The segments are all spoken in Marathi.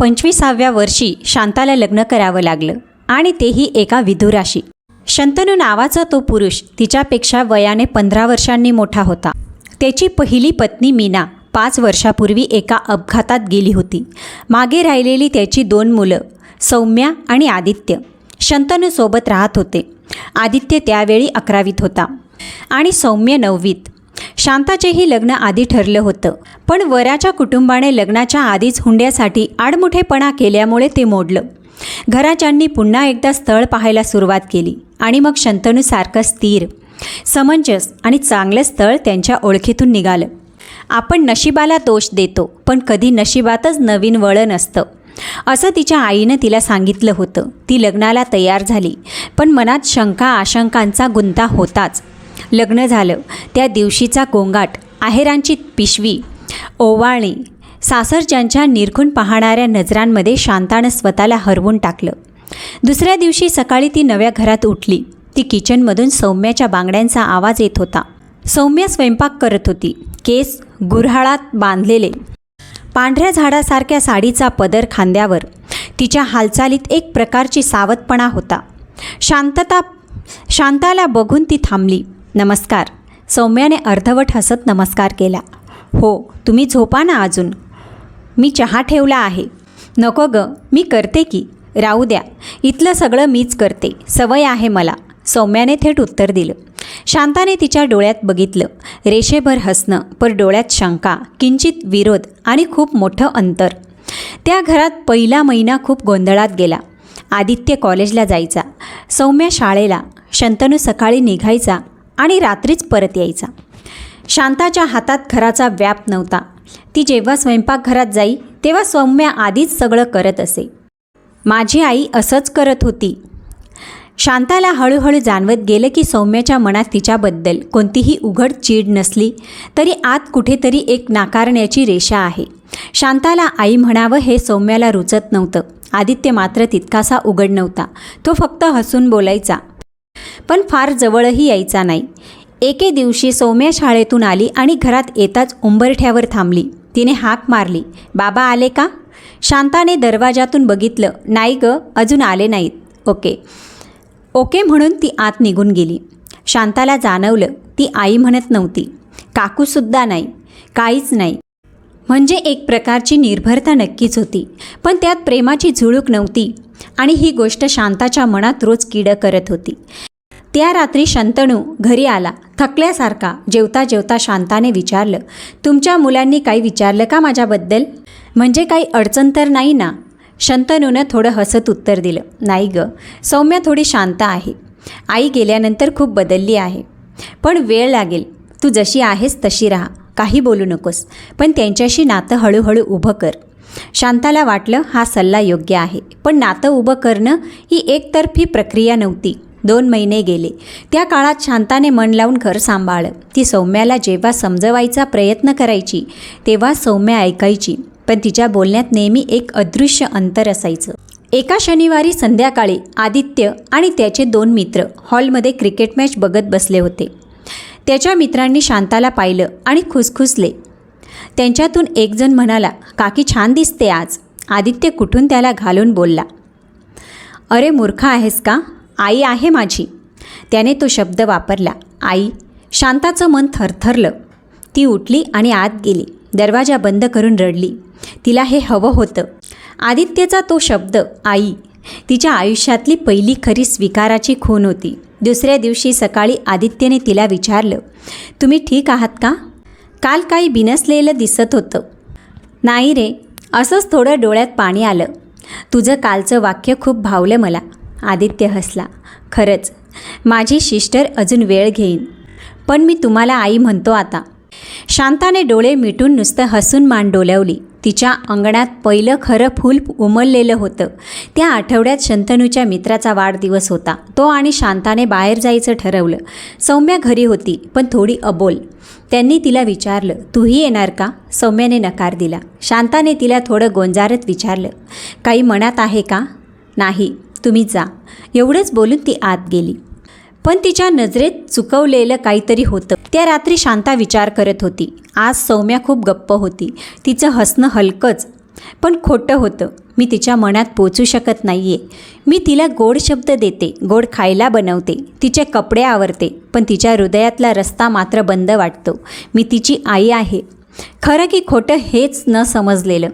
पंचवीसाव्या वर्षी शांताला लग्न करावं लागलं आणि तेही एका विधुराशी. शंतनू नावाचा तो पुरुष तिच्यापेक्षा वयाने पंधरा वर्षांनी मोठा होता. त्याची पहिली पत्नी मीना पाच वर्षापूर्वी एका अपघातात गेली होती. मागे राहिलेली त्याची दोन मुलं सौम्या आणि आदित्य शंतनूसोबत राहत होते. आदित्य त्यावेळी अकरावीत होता आणि सौम्य नववीत. शांताचेही लग्न आधी ठरलं होतं. पण वराच्या कुटुंबाने लग्नाच्या आधीच हुंड्यासाठी आडमुठेपणा केल्यामुळे ते मोडलं. घराच्यांनी पुन्हा एकदा स्थळ पाहायला सुरुवात केली आणि मग शंतनूसारखं स्थिर समंजस आणि चांगलं स्थळ त्यांच्या ओळखीतून निघालं. आपण नशिबाला दोष देतो पण कधी नशिबातच नवीन वळण असतं असं तिच्या आईनं तिला सांगितलं होतं. ती लग्नाला तयार झाली पण मनात शंका आशंकांचा गुंता होताच. लग्न झालं. त्या दिवशीचा गोंगाट आहेरांची पिशवी ओवाळणी सासरच्यांच्या निरखून पाहणाऱ्या नजरांमध्ये शांतानं स्वतःला हरवून टाकलं. दुसऱ्या दिवशी सकाळी ती नव्या घरात उठली. ती किचनमधून सौम्याच्या बांगड्यांचा आवाज येत होता. सौम्य स्वयंपाक करत होती. केस गुऱ्हाळात बांधलेले. पांढऱ्या झाडासारख्या साडीचा पदर खांद्यावर. तिच्या हालचालीत एक प्रकारची सावधपणा होता. शांतता शांताला बघून ती थांबली. नमस्कार. सौम्याने अर्धवट हसत नमस्कार केला. हो तुम्ही झोपा ना अजून. मी चहा ठेवला आहे. नको ग मी करते की. राहू द्या. इथलं सगळं मीच करते. सवय आहे मला. सौम्याने थेट उत्तर दिलं. शांताने तिच्या डोळ्यात बघितलं. रेषेभर हसणं पर डोळ्यात शंका किंचित विरोध आणि खूप मोठं अंतर. त्या घरात पहिला महिना खूप गोंधळात गेला. आदित्य कॉलेजला जायचा. सौम्या शाळेला. शंतनू सकाळी निघायचा. आणि रात्रीच परत यायचा. शांताच्या हातात घराचा व्याप नव्हता. ती जेव्हा स्वयंपाकघरात जाई तेव्हा सौम्या आधीच सगळं करत असे. माझी आई असंच करत होती. शांताला हळूहळू जाणवत गेलं की सौम्याच्या मनात तिच्याबद्दल कोणतीही उघड चीड नसली तरी आत कुठेतरी एक नाकारण्याची रेषा आहे. शांताला आई म्हणावं हे सौम्याला रुचत नव्हतं. आदित्य मात्र तितकासा उघड नव्हता. तो फक्त हसून बोलायचा पण फार जवळही यायचा नाही. एके दिवशी सौम्या शाळेतून आली आणि घरात येताच उंबरठ्यावर थांबली. तिने हाक मारली बाबा आले का? शांताने दरवाजातून बघितलं नाही ग अजून आले नाहीत. ओके. ओके म्हणून ती आत निघून गेली. शांताला जाणवलं ती आई म्हणत नव्हती. काकूसुद्धा नाही काहीच नाही. म्हणजे एक प्रकारची निर्भरता नक्कीच होती पण त्यात प्रेमाची झुळूक नव्हती आणि ही गोष्ट शांताच्या मनात रोज किडं करत होती. त्या रात्री शंतनू घरी आला. थकल्यासारखा जेवता जेवता शांताने विचारलं तुमच्या मुलांनी काही विचारलं का माझ्याबद्दल? म्हणजे काही अडचण तर नाही ना? शंतनूनं थोडं हसत उत्तर दिलं नाही ग सौम्या थोडी शांत आहे. आई गेल्यानंतर खूप बदलली आहे. पण वेळ लागेल. तू जशी आहेस तशी राहा. काही बोलू नकोस. पण त्यांच्याशी नातं हळूहळू उभं कर. शांताला वाटलं हा सल्ला योग्य आहे. पण नातं उभं करणं ही एकतर्फी प्रक्रिया नव्हती. दोन महिने गेले. त्या काळात शांताने मन लावून घर सांभाळलं ती सौम्याला जेव्हा समजवायचा प्रयत्न करायची तेव्हा सौम्या ऐकायची. पण तिच्या बोलण्यात नेहमी एक अदृश्य अंतर असायचं. एका शनिवारी संध्याकाळी आदित्य आणि त्याचे दोन मित्र हॉलमध्ये क्रिकेट मॅच बघत बसले होते. त्याच्या मित्रांनी शांताला पाहिलं आणि खुसखुसले. त्यांच्यातून एकजण म्हणाला काकी छान दिसते आज. आदित्य कुठून त्याला घालून बोलला अरे मूर्ख आहेस का? आई आहे माझी. त्याने तो शब्द वापरला. आई शांताचं मन थरथरलं. ती उठली आणि आत गेली. दरवाजा बंद करून रडली. तिला हे हवं होतं. आदित्यचा तो शब्द आई तिच्या आयुष्यातली पहिली खरी स्वीकाराची खून होती. दुसऱ्या दिवशी सकाळी आदित्यने तिला विचारलं तुम्ही ठीक आहात का? काल काही बिनसलेलं दिसत होतं. नाही रे असंच थोडं डोळ्यात पाणी आलं. तुझं कालचं वाक्य खूप भावलं मला. आदित्य हसला. खरंच माझी सिस्टर अजून वेळ घेईन. पण मी तुम्हाला आई म्हणतो आता. शांताने डोळे मिटून नुसतं हसून मान डोलवली. तिच्या अंगणात पहिलं खरं फूल उमललेलं होतं. त्या आठवड्यात शंतनूच्या मित्राचा वाढदिवस होता. तो आणि शांताने बाहेर जायचं ठरवलं. सौम्या घरी होती पण थोडी अबोल. त्यांनी तिला विचारलं तूही येणार का? सौम्याने नकार दिला. शांताने तिला थोडं गोंजारत विचारलं काही मनात आहे का? नाही. तुम्ही जा. एवढंच बोलून ती आत गेली. पण तिच्या नजरेत चुकवलेलं काहीतरी होतं. त्या रात्री शांता विचार करत होती. आज सौम्या खूप गप्प होती. तिचं हसणं हलकंच पण खोटं होतं. मी तिच्या मनात पोचू शकत नाही आहे मी तिला गोड शब्द देते गोड खायला बनवते. तिचे कपडे आवरते पण तिच्या हृदयातला रस्ता मात्र बंद वाटतो. मी तिची आई आहे. खरं की खोटं हेच न समजलेलं.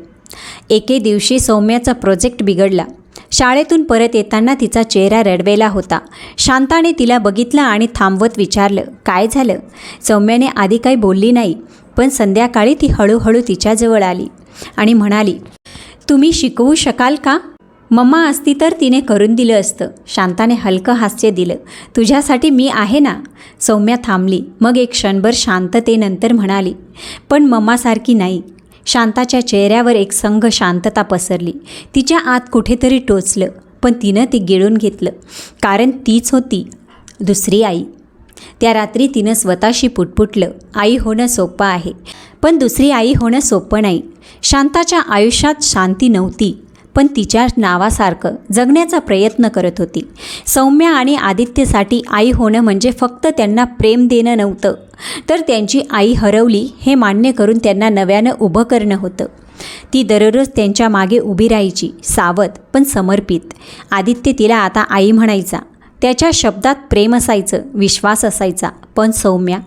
एके दिवशी सौम्याचा प्रोजेक्ट बिघडला. शाळेतून परत येताना तिचा चेहरा रडवेला होता. शांताने तिला बघितलं आणि थांबवत विचारलं काय झालं? सौम्याने आधी काही बोलली नाही पण संध्याकाळी ती हळूहळू तिच्याजवळ आली आणि म्हणाली तुम्ही शिकवू शकाल का? मम्मा असती तर तिने करून दिलं असतं. शांताने हलकं हास्य दिलं तुझ्यासाठी मी आहे ना? सौम्या थांबली मग एक क्षणभर शांततेनंतर म्हणाली पण मम्मासारखी नाही. शांताच्या चेहऱ्यावर एक संघ शांतता पसरली. तिच्या आत कुठेतरी टोचलं पण तिनं ते गिळून घेतलं. कारण तीच होती दुसरी आई. त्या रात्री तिनं स्वतःशी पुटपुटलं आई होणं सोपं आहे. पण दुसरी आई होणं सोपं नाही. शांताच्या आयुष्यात शांती नव्हती. पण तिच्या नावासारखं जगण्याचा प्रयत्न करत होती. सौम्या आणि आदित्यसाठी आई होणं म्हणजे फक्त त्यांना प्रेम देणं नव्हतं. तर त्यांची आई हरवली हे मान्य करून त्यांना नव्यानं उभं करणं होतं. ती दररोज त्यांच्या मागे उभी राहायची सावध पण समर्पित. आदित्य तिला आता आई म्हणायचा. त्याच्या शब्दात प्रेम असायचं विश्वास असायचा पण सौम्या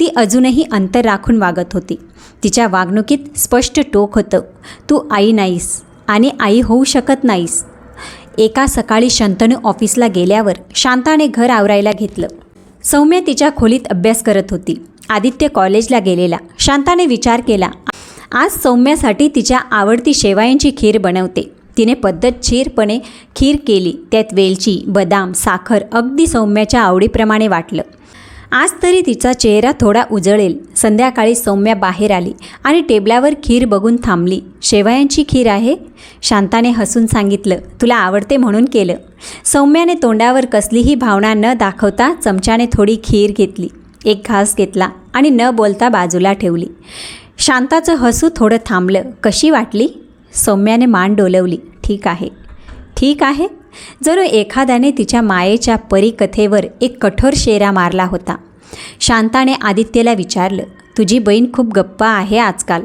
ती अजूनही अंतर राखून वागत होती. तिच्या वागणुकीत स्पष्ट टोक होतं तू आई नाहीस. आणि आई होऊ शकत नाहीस. एका सकाळी शंतनू ऑफिसला गेल्यावर शांताने घर आवरायला घेतलं. सौम्या तिच्या खोलीत अभ्यास करत होती. आदित्य कॉलेजला गेलेला. शांताने विचार केला आज सौम्यासाठी तिच्या आवडती शेवायांची खीर बनवते. तिने पद्धतशीरपणे खीर केली. त्यात वेलची बदाम साखर अगदी सौम्याच्या आवडीप्रमाणे वाटलं. आज तरी तिचा चेहरा थोडा उजळेल. संध्याकाळी सौम्या बाहेर आली आणि टेबलावर खीर बघून थांबली. शेवयांची खीर आहे? शांताने हसून सांगितलं तुला आवडते म्हणून केलं. सौम्याने तोंडावर कसलीही भावना न दाखवता चमच्याने थोडी खीर घेतली. एक घास घेतला आणि न बोलता बाजूला ठेवली. शांताचं हसू थोडं थांबलं. कशी वाटली? सौम्याने मान डोलवली. ठीक आहे. ठीक आहे? जणू एखाद्याने तिच्या मायेच्या परिकथेवर एक कठोर शेरा मारला होता. शांताने आदित्यला विचारलं तुझी बहीण खूप गप्प आहे आजकाल.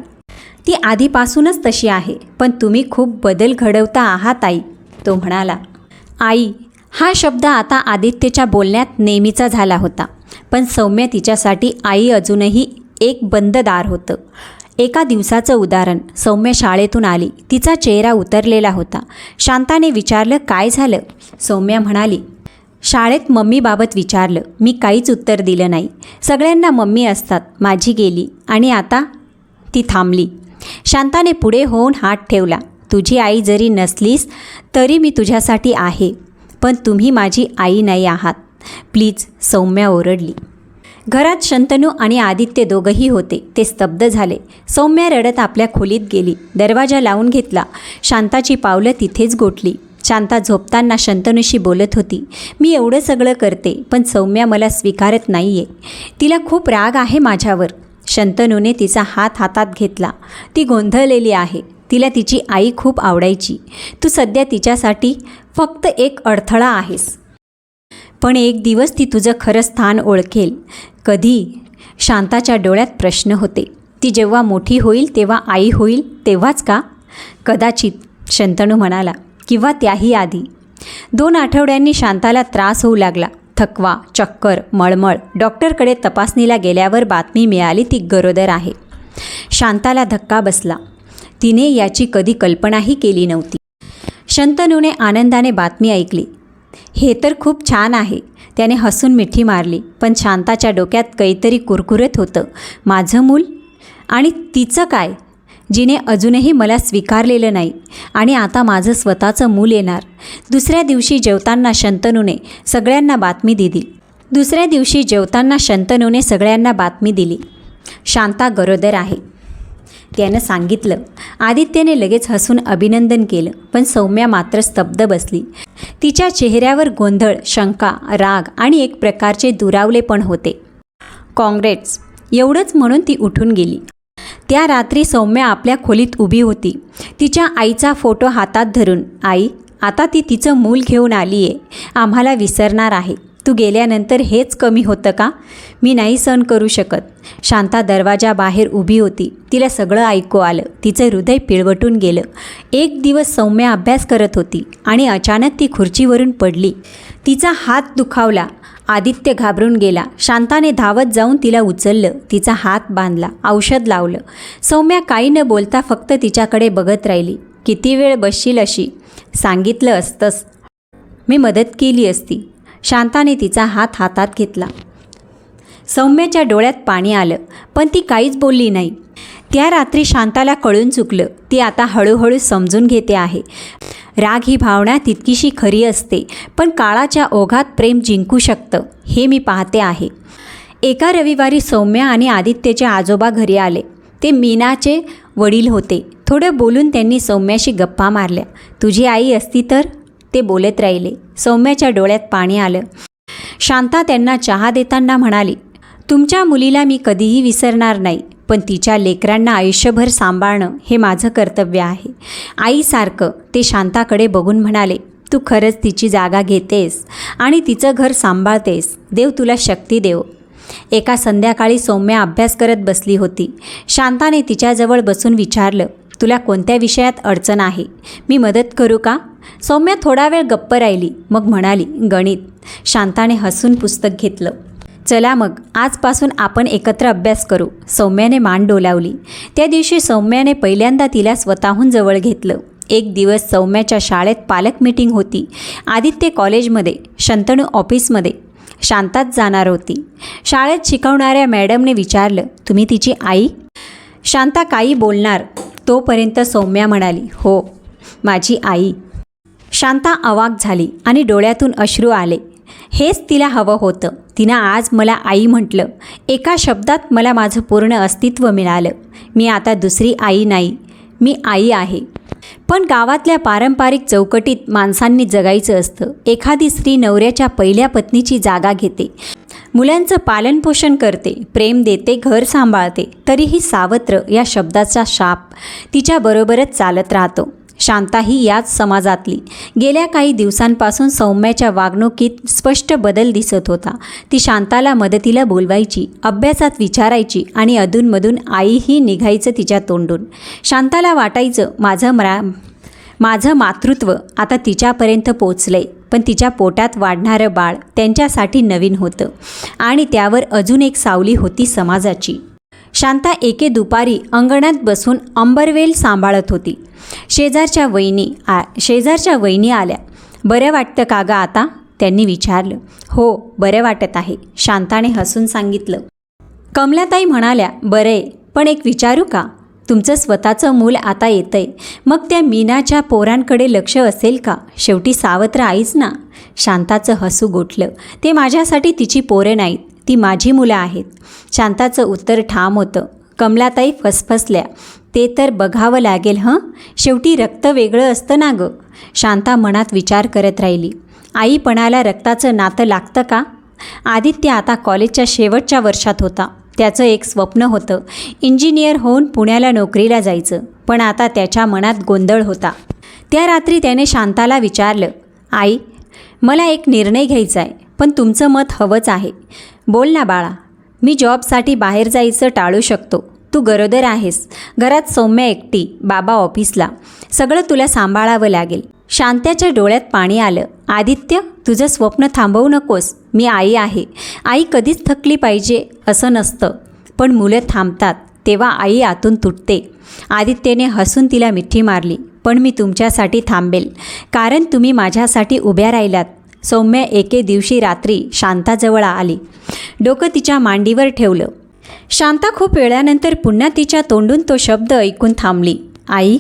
ती आधीपासूनच तशी आहे पण तुम्ही खूप बदल घडवता आहात आई. तो म्हणाला आई हा शब्द आता आदित्यच्या बोलण्यात नेहमीचा झाला होता पण सौम्य तिच्यासाठी आई अजूनही एक बंद दार होतं. एका दिवसाचं उदाहरण. सौम्य शाळेतून आली. तिचा चेहरा उतरलेला होता. शांताने विचारलं काय झालं? सौम्या म्हणाली शाळेत मम्मीबाबत विचारलं. मी काहीच उत्तर दिलं नाही. सगळ्यांना मम्मी असतात. माझी गेली. आणि आता ती थांबली. शांताने पुढे होऊन हात ठेवला तुझी आई जरी नसलीस तरी मी तुझ्यासाठी आहे. पण तुम्ही माझी आई नाही आहात. प्लीज सौम्या ओरडली. घरात शंतनू आणि आदित्य दोघंही होते. ते स्तब्ध झाले. सौम्या रडत आपल्या खोलीत गेली. दरवाजा लावून घेतला. शांताची पावलं तिथेच गोठली. शांता झोपताना शंतनूशी बोलत होती मी एवढं सगळं करते पण सौम्या मला स्वीकारत नाही आहे तिला खूप राग आहे माझ्यावर. शंतनूने तिचा हात हातात घेतला. ती गोंधळलेली आहे. तिला तिची आई खूप आवडायची. तू सध्या तिच्यासाठी फक्त एक अडथळा आहेस. पण एक दिवस ती तुझं खरं स्थान ओळखेल. कधी? शांताच्या डोळ्यात प्रश्न होते. ती जेव्हा मोठी होईल तेव्हा आई होईल तेव्हाच का? कदाचित शंतनू म्हणाला किंवा त्याही आधी. दोन आठवड्यांनी शांताला त्रास होऊ लागला. थकवा चक्कर मळमळ. डॉक्टरकडे तपासणीला गेल्यावर बातमी मिळाली ती गरोदर आहे. शांताला धक्का बसला. तिने याची कधी कल्पनाही केली नव्हती. शंतनूने आनंदाने बातमी ऐकली. हे तर खूप छान आहे. त्याने हसून मिठी मारली पण शांताच्या डोक्यात काहीतरी कुरकुरत होतं. माझं मूल? आणि तिचं काय? जिने अजूनही मला स्वीकारलेलं नाही आणि आता माझं स्वतःचं मूल येणार. दुसऱ्या दिवशी जेवताना शंतनूने सगळ्यांना बातमी दिली. दुसऱ्या दिवशी जेवताना शंतनूने सगळ्यांना बातमी दिली. शांता गरोदर आहे. त्यानं सांगितलं. आदित्यने लगेच हसून अभिनंदन केलं पण सौम्या मात्र स्तब्ध बसली. तिच्या चेहऱ्यावर गोंधळ शंका राग आणि एक प्रकारचे दुरावले पण होते. काँग्रेट्स. एवढंच म्हणून ती उठून गेली. त्या रात्री सौम्या आपल्या खोलीत उभी होती. तिच्या आईचा फोटो हातात धरून आई आता ती तिचं मूल घेऊन आली आहे आम्हाला विसरणार आहे. तू गेल्यानंतर हेच कमी होतं का? मी नाही सहन करू शकत. शांता दरवाजाबाहेर उभी होती. तिला सगळं ऐकू आलं. तिचं हृदय पिळवटून गेलं. एक दिवस सौम्या अभ्यास करत होती आणि अचानक ती खुर्चीवरून पडली. तिचा हात दुखावला. आदित्य घाबरून गेला. शांताने धावत जाऊन तिला उचललं. तिचा हात बांधला. औषध लावलं. सौम्या काही न बोलता फक्त तिच्याकडे बघत राहिली. किती वेळ बसशील अशी? सांगितलं असतंस. मी मदत केली असती. शांताने तिचा हात हातात घेतला. सौम्याच्या डोळ्यात पाणी आलं पण ती काहीच बोलली नाही. त्या रात्री शांताला कळून चुकलं ती आता हळूहळू समजून घेते आहे. राग ही भावना तितकीशी खरी असते पण काळाच्या ओघात प्रेम जिंकू शकतं हे मी पाहते आहे. एका रविवारी सौम्या आणि आदित्यचे आजोबा घरी आले. ते मीनाचे वडील होते. थोडं बोलून त्यांनी सौम्याशी गप्पा मारल्या. तुझी आई असती तर? ते बोलत राहिले. सौम्याच्या डोळ्यात पाणी आलं. शांता त्यांना चहा देताना म्हणाली तुमच्या मुलीला मी कधीही विसरणार नाही पण तिच्या लेकरांना आयुष्यभर सांभाळणं हे माझं कर्तव्य आहे. आईसारखं ते शांताकडे बघून म्हणाले तू खरंच तिची जागा घेतेस आणि तिचं घर सांभाळतेस. देव तुला शक्ती देव. एका संध्याकाळी सौम्या अभ्यास करत बसली होती. शांताने तिच्याजवळ बसून विचारलं तुला कोणत्या विषयात अडचण आहे? मी मदत करू का? सौम्या थोडा वेळ गप्प राहिली. मग म्हणाली गणित. शांताने हसून पुस्तक घेतलं. चला मग आजपासून आपण एकत्र अभ्यास करू. सौम्याने मान डोलावली. त्या दिवशी सौम्याने पहिल्यांदा तिला स्वतःहून जवळ घेतलं. एक दिवस सौम्याच्या शाळेत पालक मीटिंग होती. आदित्य कॉलेजमध्ये शंतनू ऑफिसमध्ये. शांतात जाणार होती. शाळेत शिकवणाऱ्या मॅडमने विचारलं तुम्ही तिची आई? शांता काही बोलणार. तोपर्यंत सौम्या म्हणाली हो माझी आई. शांता अवाक झाली आणि डोळ्यातून अश्रू आले. हेच तिला हवं होतं. तिनं आज मला आई म्हटलं. एका शब्दात मला माझं पूर्ण अस्तित्व मिळालं. मी आता दुसरी आई नाही. मी आई आहे. पण गावातल्या पारंपरिक चौकटीत माणसांनी जगायचं असतं. एखादी स्त्री नवऱ्याच्या पहिल्या पत्नीची जागा घेते. मुलांचं पालनपोषण करते प्रेम देते घर सांभाळते. तरीही सावत्र या शब्दाचा शाप तिच्याबरोबरच चालत राहतो. शांता ही याच समाजातली. गेल्या काही दिवसांपासून सौम्याच्या वागणुकीत स्पष्ट बदल दिसत होता. ती शांताला मदतीला बोलवायची अभ्यासात विचारायची आणि अधूनमधून आईही निघायचं तिच्या तोंडून. शांताला वाटायचं माझं मरा माझं मातृत्व आता तिच्यापर्यंत पोचलंय पण तिच्या पोटात वाढणारं बाळ त्यांच्यासाठी नवीन होतं आणि त्यावर अजून एक सावली होती समाजाची. शांता एके दुपारी अंगणात बसून अंबरवेल सांभाळत होती. शेजारच्या वहिनी आ शेजारच्या वहिनी आल्या. बरं वाटतं का गं आता? त्यांनी विचारलं. हो बरं वाटत आहे शांताने हसून सांगितलं. कमलाताई म्हणाल्या बरं आहे पण एक विचारू का? तुमचं स्वतःचं मूल आता येतंय. मग त्या मीनाच्या पोरांकडे लक्ष असेल का? शेवटी सावत्र आईच ना. शांताचं हसू गोठलं. ते माझ्यासाठी तिची पोरे नाहीत. ती माझी मुलं आहेत. शांताचं उत्तर ठाम होतं. कमलाताई फसफसल्या. ते तर बघावं लागेल हं? शेवटी रक्त वेगळं असतं ना गं? शांता मनात विचार करत राहिली. आईपणाला रक्ताचं नातं लागतं का? आदित्य आता कॉलेजच्या शेवटच्या वर्षात होता. त्याचं एक स्वप्न होतं. इंजिनियर होऊन पुण्याला नोकरीला जायचं. पण आता त्याच्या मनात गोंधळ होता. त्या रात्री त्याने शांताला विचारलं आई मला एक निर्णय घ्यायचा आहे पण तुमचं मत हवंच आहे. बोल ना बाळा मी जॉबसाठी बाहेर जायचं टाळू शकतो. तू गरोदर आहेस. घरात सौम्य एकटी बाबा ऑफिसला. सगळं तुला सांभाळावं लागेल. शांत्याच्या डोळ्यात पाणी आलं. आदित्य तुझं स्वप्न थांबवू नकोस. मी आई आहे. आई कधीच थकली पाहिजे असं नसतं. पण मुलं थांबतात. तेव्हा आई आतून तुटते. आदित्यने हसून तिला मिठी मारली. पण मी तुमच्यासाठी थांबेल. कारण तुम्ही माझ्यासाठी उभ्या राहिलात. सौम्य एके दिवशी रात्री शांताजवळ आली. डोकं तिच्या मांडीवर ठेवलं. शांता खूप वेळानंतर पुन्हा तिच्या तोंडून तो शब्द ऐकून थांबली. आई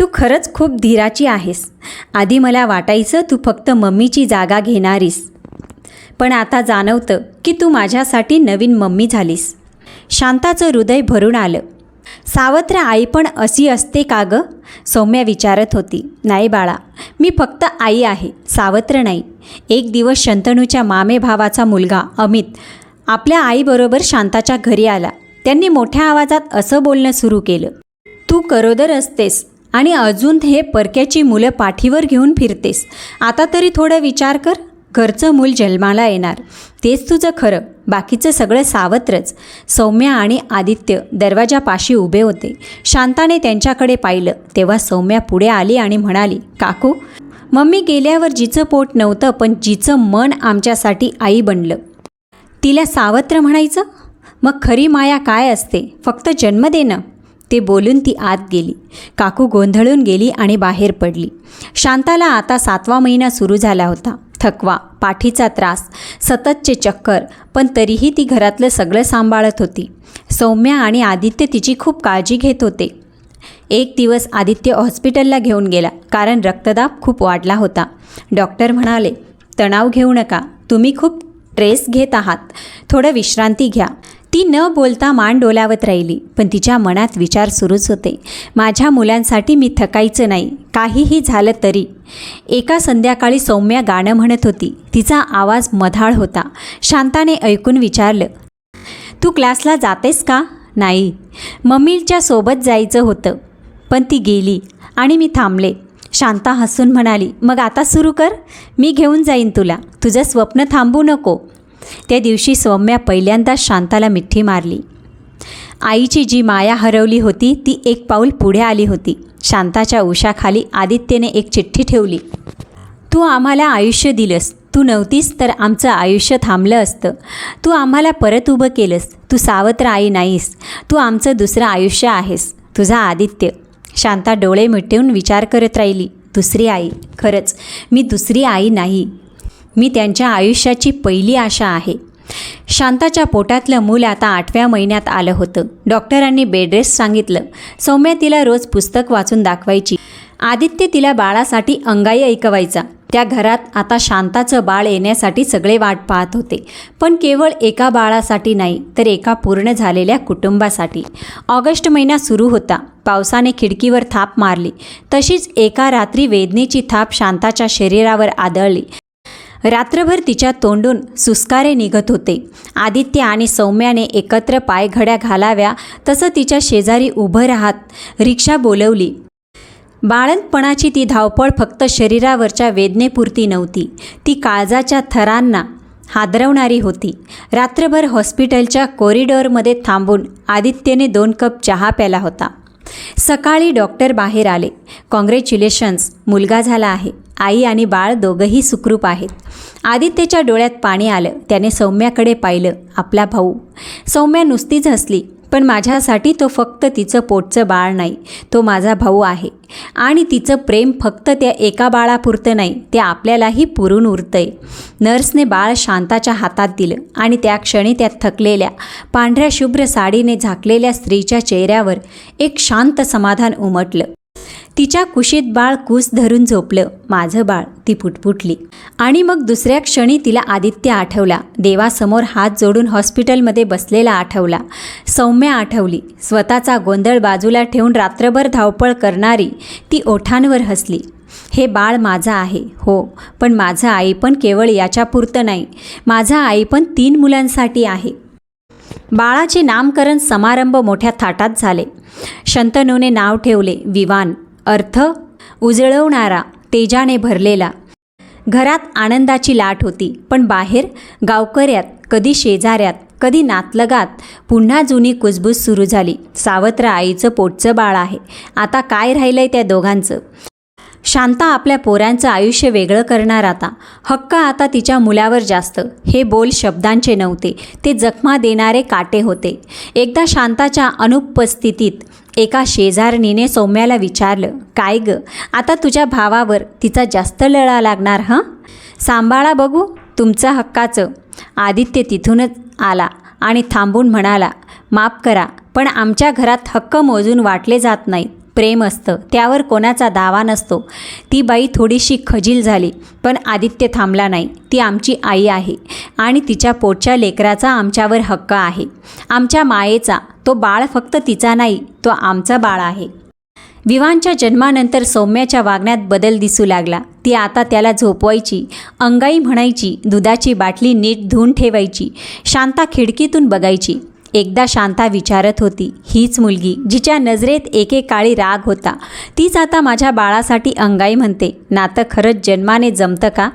तू खरंच खूप धीराची आहेस. आधी मला वाटायचं तू फक्त मम्मीची जागा घेणारीस. पण आता जाणवतं की तू माझ्यासाठी नवीन मम्मी झालीस. शांताचं हृदय भरून आलं. सावत्र आई पण अशी असते का गं? सौम्या विचारत होती. नाही बाळा मी फक्त आई आहे सावत्र नाही. एक दिवस शंतनूच्या मामे भावाचा मुलगा अमित आपल्या आईबरोबर शांताच्या घरी आला. त्यांनी मोठ्या आवाजात असं बोलणं सुरू केलं. तू करोदर असतेस आणि अजून हे परक्याची मुलं पाठीवर घेऊन फिरतेस. आता तरी थोडं विचार कर घरचं मूल जन्माला येणार. तेच तुझं खरं बाकीचं सगळं सावत्रच. सौम्या आणि आदित्य दरवाजापाशी उभे होते. शांताने त्यांच्याकडे पाहिलं तेव्हा सौम्या पुढे आली आणि म्हणाली काकू मम्मी गेल्यावर जिचं पोट नव्हतं पण जिचं मन आमच्यासाठी आई बनलं. तिला सावत्र म्हणायचं मग खरी माया काय असते? फक्त जन्म देणं ते बोलून ती आत गेली. काकू गोंधळून गेली आणि बाहेर पडली. शांताला आता सातवा महिना सुरू झाला होता. थकवा पाठीचा त्रास सततचे चक्कर पण तरीही ती घरातलं सगळं सांभाळत होती. सौम्या आणि आदित्य तिची खूप काळजी घेत होते. एक दिवस आदित्य हॉस्पिटलला घेऊन गेला कारण रक्तदाब खूप वाढला होता. डॉक्टर म्हणाले तणाव घेऊ नका तुम्ही खूप ट्रेस घेत आहात. थोडं विश्रांती घ्या. ती न बोलता मान डोलावत राहिली पण तिच्या मनात विचार सुरूच होते. माझ्या मुलांसाठी मी थकायचं नाही काहीही झालं तरी. एका संध्याकाळी सौम्या गाणं म्हणत होती. तिचा आवाज मधाळ होता. शांताने ऐकून विचारलं तू क्लासला जातेस का? नाही. मम्मीच्या सोबत जायचं होतं. पण ती गेली आणि मी थांबले. शांता हसून म्हणाली मग आता सुरू कर. मी घेऊन जाईन तुला. तुझं स्वप्न थांबू नको. त्या दिवशी सौम्या पहिल्यांदाच शांताला मिठी मारली. आईची जी माया हरवली होती ती एक पाऊल पुढे आली होती. शांताच्या उशाखाली आदित्यने एक चिठ्ठी ठेवली. तू आम्हाला आयुष्य दिलंस. तू नव्हतीस तर आमचं आयुष्य थांबलं असतं. तू आम्हाला परत उभं केलंस. तू सावत्र आई नाहीस. तू आमचं दुसरं आयुष्य आहेस. तुझा आदित्य. शांता डोळे मिटवून विचार करत राहिली दुसरी आई. खरंच मी दुसरी आई नाही. मी त्यांच्या आयुष्याची पहिली आशा आहे. शांताच्या पोटातलं मूल आता आठव्या महिन्यात आलं होतं. डॉक्टरांनी बेडरेस्ट सांगितलं. सौम्या तिला रोज पुस्तक वाचून दाखवायची. आदित्य तिला बाळासाठी अंगाई ऐकवायचा. त्या घरात आता शांताचं बाळ येण्यासाठी सगळे वाट पाहत होते. पण केवळ एका बाळासाठी नाही तर एका पूर्ण झालेल्या कुटुंबासाठी. ऑगस्ट महिना सुरू होता. पावसाने खिडकीवर थाप मारली. तशीच एका रात्री वेदनेची थाप शांताच्या शरीरावर आदळली. रात्रभर तिच्या तोंडून सुस्कारे निघत होते. आदित्य आणि सौम्याने एकत्र पायघड्या घालाव्या तसं तिच्या शेजारी उभं राहत रिक्षा बोलवली. बाळंतपणाची ती धावपळ फक्त शरीरावरच्या वेदनेपुरती नव्हती. ती काळजाच्या थरांना हादरवणारी होती. रात्रभर हॉस्पिटलच्या कॉरिडॉरमध्ये थांबून आदित्यने दोन कप चहा प्याला होता. सकाळी डॉक्टर बाहेर आले. कॉंग्रॅच्युलेशन्स. मुलगा झाला आहे. आई आणि बाळ दोघंही सुखरूप आहेत. आदित्यच्या डोळ्यात पाणी आलं. त्याने सौम्याकडे पाहिलं. आपला भाऊ. सौम्या नुसतीच हसली. पण माझ्यासाठी तो फक्त तिचं पोटचं बाळ नाही तो माझा भाऊ आहे. आणि तिचं प्रेम फक्त त्या एका बाळापुरतं नाही ते आपल्यालाही पुरून उरतंय. नर्सने बाळ शांताच्या हातात दिलं आणि त्या क्षणी त्या थकलेल्या पांढऱ्या शुभ्र साडीने झाकलेल्या स्त्रीच्या चेहऱ्यावर एक शांत समाधान उमटलं. तिच्या कुशीत बाळ कूस धरून झोपलं. माझं बाळ. ती पुटपुटली. आणि मग दुसऱ्या क्षणी तिला आदित्य आठवला. देवासमोर हात जोडून हॉस्पिटलमध्ये बसलेला आठवला. सौम्या आठवली. स्वतःचा गोंधळ बाजूला ठेवून रात्रभर धावपळ करणारी ती ओठांवर हसली. हे बाळ माझं आहे. हो. पण माझं आई पण केवळ याच्यापुरतं नाही. माझा आई पण तीन मुलांसाठी आहे. बाळाचे नामकरण समारंभ मोठ्या थाटात झाले. शंतनूने नाव ठेवले विवान. अर्थ उजळवणारा तेजाने भरलेला. घरात आनंदाची लाट होती पण बाहेर गावकऱ्यात कधी शेजाऱ्यात कधी नातलगात पुन्हा जुनी कुजबूज सुरू झाली. सावत्र आईचं पोटचं बाळ आहे. आता काय राहिलंय त्या दोघांचं? शांता आपल्या पोरांचं आयुष्य वेगळं करणार आता. हक्क आता तिच्या मुलावर जास्त. हे बोल शब्दांचे नव्हते. ते जखमा देणारे काटे होते. एकदा शांताच्या अनुपस्थितीत एका शेजारणीने सौम्याला विचारलं काय ग? आता तुझ्या भावावर तिचा जास्त लळा लागणार हं? सांभाळा बघू तुमचं हक्काचं. आदित्य तिथूनच आला आणि थांबून म्हणाला माफ करा पण आमच्या घरात हक्क मोजून वाटले जात नाहीत. प्रेम असतं. त्यावर कोणाचा दावा नसतो. ती बाई थोडीशी खजील झाली पण आदित्य थांबला नाही. ती आमची आई आहे आणि तिच्या पोटच्या लेकराचा आमच्यावर हक्क आहे. आमच्या मायेचा तो बाळ फक्त तिचा नाही तो आमचा बाळ आहे. विवांच्या जन्मानंतर सौम्याच्या वागण्यात बदल दिसू लागला. ती आता त्याला झोपवायची अंगाई म्हणायची दुधाची बाटली नीट धुवून ठेवायची शांता खिडकीतून बघायची. एकदा शांता विचारत होती हीच मुलगी जिच्या नजरेत एकेकाळी राग होता तीच आता माझ्या बाळासाठी अंगाई म्हणते नातं खरंच जन्माने जमतं का?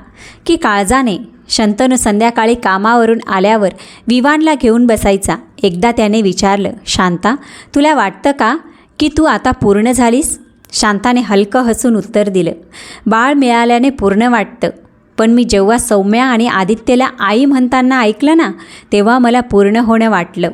की काळजाने? शंतनू संध्याकाळी कामावरून आल्यावर विवानला घेऊन बसायचा. एकदा त्याने विचारलं शांता तुला वाटतं का की तू आता पूर्ण झालीस? शांताने हलकं हसून उत्तर दिलं बाळ मिळाल्याने पूर्ण वाटतं. पण मी जेव्हा सौम्या आणि आदित्यला आई म्हणताना ऐकलं ना तेव्हा मला पूर्ण होणं वाटलं.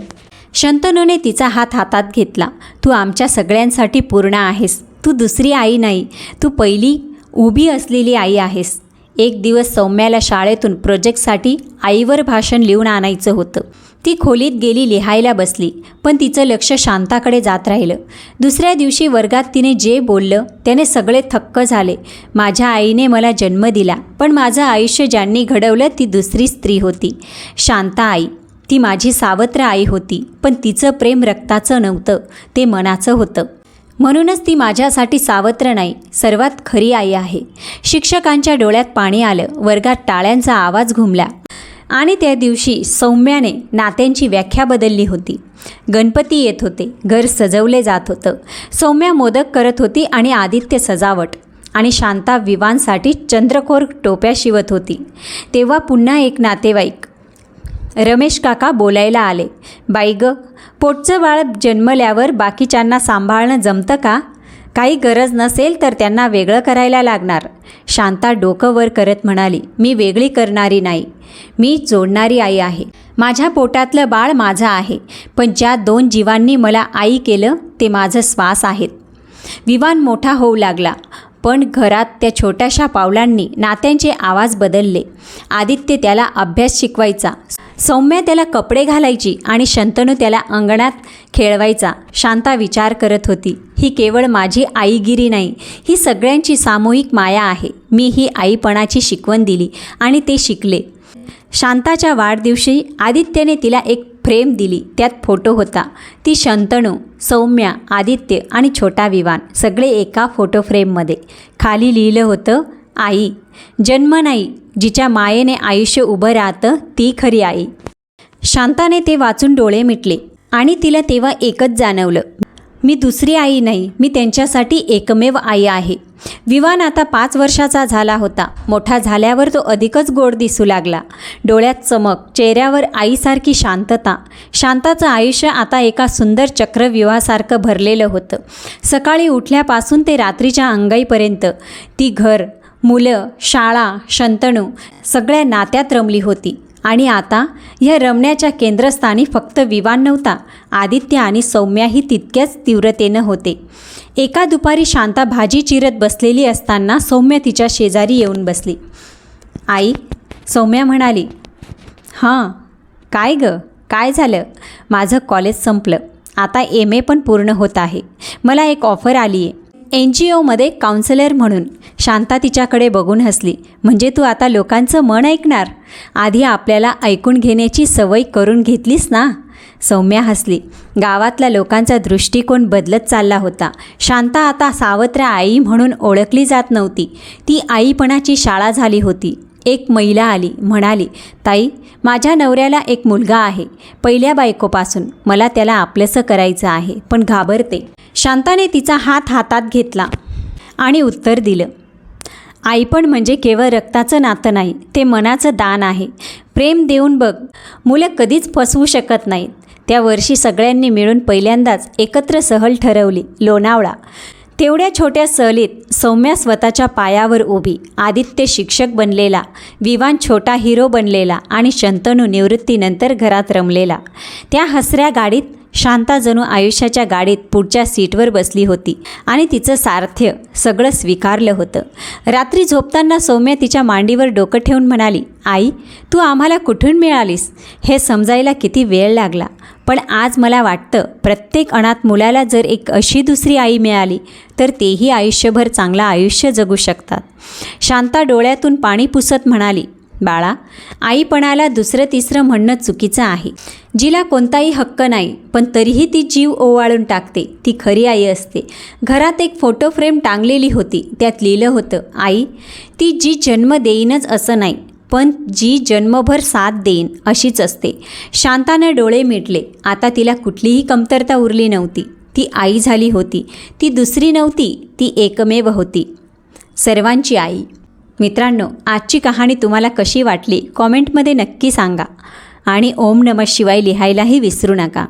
शंतनूने तिचा हात हातात घेतला. तू आमच्या सगळ्यांसाठी पूर्ण आहेस. तू दुसरी आई नाही. तू पहिली उभी असलेली आई आहेस. एक दिवस सौम्याला शाळेतून प्रोजेक्टसाठी आईवर भाषण लिहून आणायचं होतं. ती खोलीत गेली लिहायला बसली पण तिचं लक्ष शांताकडे जात राहिलं. दुसऱ्या दिवशी वर्गात तिने जे बोललं त्याने सगळे थक्क झाले. माझ्या आईने मला जन्म दिला पण माझं आयुष्य ज्यांनी घडवलं ती दुसरी स्त्री होती. शांता आई ती माझी सावत्र आई होती पण तिचं प्रेम रक्ताचं नव्हतं ते मनाचं होतं. म्हणूनच ती माझ्यासाठी सावत्र नाही सर्वात खरी आई आहे. शिक्षकांच्या डोळ्यात पाणी आलं वर्गात टाळ्यांचा आवाज घुमला. आणि त्या दिवशी सौम्याने नात्यांची व्याख्या बदलली होती. गणपती येत होते घर सजवले जात होतं. सौम्या मोदक करत होती आणि आदित्य सजावट आणि शांता विवांसाठी चंद्रकोर टोप्या शिवत होती. तेव्हा पुन्हा एक नातेवाईक रमेश काका बोलायला आले बाई ग पोटचं बाळ जन्मल्यावर बाकीच्यांना सांभाळणं जमतं का? काही गरज नसेल तर त्यांना वेगळं करायला लागणार. शांता डोकं वर करत म्हणाली मी वेगळी करणारी नाही. मी जोडणारी आई आहे. माझ्या पोटातलं बाळ माझं आहे. पण ज्या दोन जीवांनी मला आई केलं ते माझं श्वास आहेत. विवान मोठा होऊ लागला. पण घरात त्या छोट्याशा पावलांनी नात्यांचे आवाज बदलले. आदित्य त्याला अभ्यास शिकवायचा. सौम्या त्याला कपडे घालायची आणि शंतनू त्याला अंगणात खेळवायचा. शांता विचार करत होती ही केवळ माझी आईगिरी नाही ही सगळ्यांची सामूहिक माया आहे. मी ही आईपणाची शिकवण दिली आणि ते शिकले. शांताच्या वाढदिवशी आदित्यने तिला एक फ्रेम दिली त्यात फोटो होता. ती शंतनू सौम्या आदित्य आणि छोटा विवान सगळे एका फोटो फ्रेममध्ये. खाली लिहिलं होतं आई जन्म नाही जिच्या मायेने आयुष्य उभं राहतं ती खरी आई. शांताने ते वाचून डोळे मिटले आणि तिला तेव्हा एकच जाणवलं. मी दुसरी आई नाही मी त्यांच्यासाठी एकमेव आई आहे. विवान आता पाच वर्षाचा झाला होता. मोठा झाल्यावर तो अधिकच गोड दिसू लागला. डोळ्यात चमक चेहऱ्यावर आईसारखी शांतता. शांताचं आयुष्य आता एका सुंदर चक्रव्यूहासारखं भरलेलं होतं. सकाळी उठल्यापासून ते रात्रीच्या अंगाईपर्यंत. ती घर मुलं शाळा शंतणू सगळ्या नात्यात रमली होती. आणि आता ह्या रमण्याच्या केंद्रस्थानी फक्त विवान नव्हता आदित्य आणि सौम्याही तितक्याच तीव्रतेनं होते. एका दुपारी शांता भाजी चिरत बसलेली असताना सौम्य तिच्या शेजारी येऊन बसली. आई सौम्या म्हणाली हां काय गं? काय झालं? माझं कॉलेज संपलं. आता एम ए पण पूर्ण होत आहे. मला एक ऑफर आली आहे एन जी ओमध्ये काउन्सिलर म्हणून. शांता तिच्याकडे बघून हसली. म्हणजे तू आता लोकांचं मन ऐकणार? आधी आपल्याला ऐकून घेण्याची सवय करून घेतलीस ना? सौम्या हसली. गावातल्या लोकांचा दृष्टिकोन बदलत चालला होता. शांता आता सावत्र आई म्हणून ओळखली जात नव्हती. ती आईपणाची शाळा झाली होती. एक महिला आली. म्हणाली ताई माझ्या नवऱ्याला एक मुलगा आहे. पहिल्या बायकोपासून. मला त्याला आपलंसं करायचं आहे पण घाबरते. शांताने तिचा हात हातात घेतला आणि उत्तर दिलं आईपण म्हणजे केवळ रक्ताचं नातं नाही ते मनाचं दान आहे. प्रेम देऊन बघ मुलं कधीच फसवू शकत नाहीत. त्या वर्षी सगळ्यांनी मिळून पहिल्यांदाच एकत्र सहल ठरवली लोणावळा. तेवढ्या छोट्या सहलीत सौम्या स्वतःच्या पायावर उभी आदित्य शिक्षक बनलेला विवान छोटा हिरो बनलेला आणि शंतनू निवृत्तीनंतर घरात रमलेला. त्या हसऱ्या गाडीत शांता जणू आयुष्याच्या गाडीत पुढच्या सीटवर बसली होती आणि तिचं सारथ्य सगळं स्वीकारलं होतं. रात्री झोपताना सौम्या तिच्या मांडीवर डोकं ठेवून म्हणाली आई तू आम्हाला कुठून मिळालीस? हे समजायला किती वेळ लागला. पण आज मला वाटतं प्रत्येक अनाथ मुलाला जर एक अशी दुसरी आई मिळाली तर तेही आयुष्यभर चांगलं आयुष्य जगू शकतात. शांता डोळ्यातून पाणी पुसत म्हणाली बाळा आईपणाला दुसरं तिसरं म्हणणं चुकीचं आहे. जिला कोणताही हक्क नाही पण तरीही ती जीव ओवाळून टाकते. ती खरी आई असते. घरात एक फोटो फ्रेम टांगलेली होती. त्यात लिहिलं होतं आई ती जी जन्म देईनच असं नाही पण जी जन्मभर साथ देईन अशीच असते. शांतानं डोळे मिटले. आता तिला कुठलीही कमतरता उरली नव्हती. ती आई झाली होती. ती दुसरी नव्हती. ती एकमेव होती. सर्वांची आई. मित्रांनो आजची कहाणी तुम्हाला कशी वाटली? कॉमेंटमध्ये नक्की सांगा. आणि ओम नम शिवाय लिहायलाही विसरू नका.